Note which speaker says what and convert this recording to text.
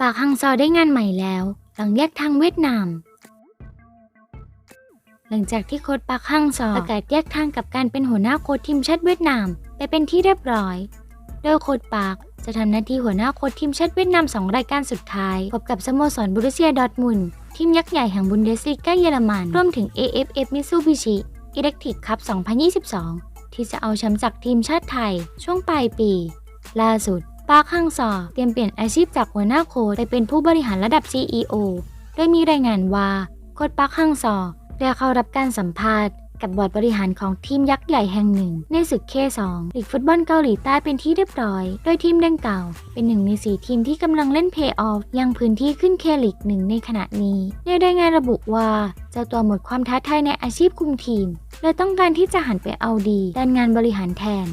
Speaker 1: ปากฮังซอได้งานใหม่แล้ว หลังแยกทางเวียดนาม หลังจากที่โค้ชปากฮังซอประกาศแยกทางกับการเป็นหัวหน้าโค้ชทีมชาติเวียดนาม ไปเป็นที่เรียบร้อย โดยโค้ชปากจะทำหน้าที่หัวหน้าโค้ชทีมชาติเวียดนาม2รายการสุดท้ายพบกับสโมสรบรูเซียดอทมุนทีมยักษ์ใหญ่แห่งบุนเดสลีกาเยอรมันรวมถึง AFF Mitsubishi Electric Cup 2022 ที่จะเอาแชมป์จากทีมชาติไทย ช่วงปลายปี ล่าสุดปาร์คฮังซอเตรียมเปลี่ยนอาชีพจากหัวหน้าโค้ชไปเป็นผู้บริหารระดับ CEO โดยมีรายงานว่าโค้ชปาร์คฮังซอได้เข้ารับการสัมภาษณ์กับบอร์ดบริหารของทีมยักษ์ใหญ่แห่งหนึ่ง ในศึก K2 ลีกฟุตบอลเกาหลีใต้เป็นที่เรียบร้อย โดยทีมดังกล่าว เป็นหนึ่งในสีทีมที่กำลังเล่นเพย์ออฟยังพื้นที่ขึ้นเคลีกหนึ่งในขณะนี้ ในรายงานระบุว่าเจ้าตัวหมดความท้าทายในอาชีพคุมทีม เลยต้องการที่จะหันไปเอาดีด้านงานบริหารแทน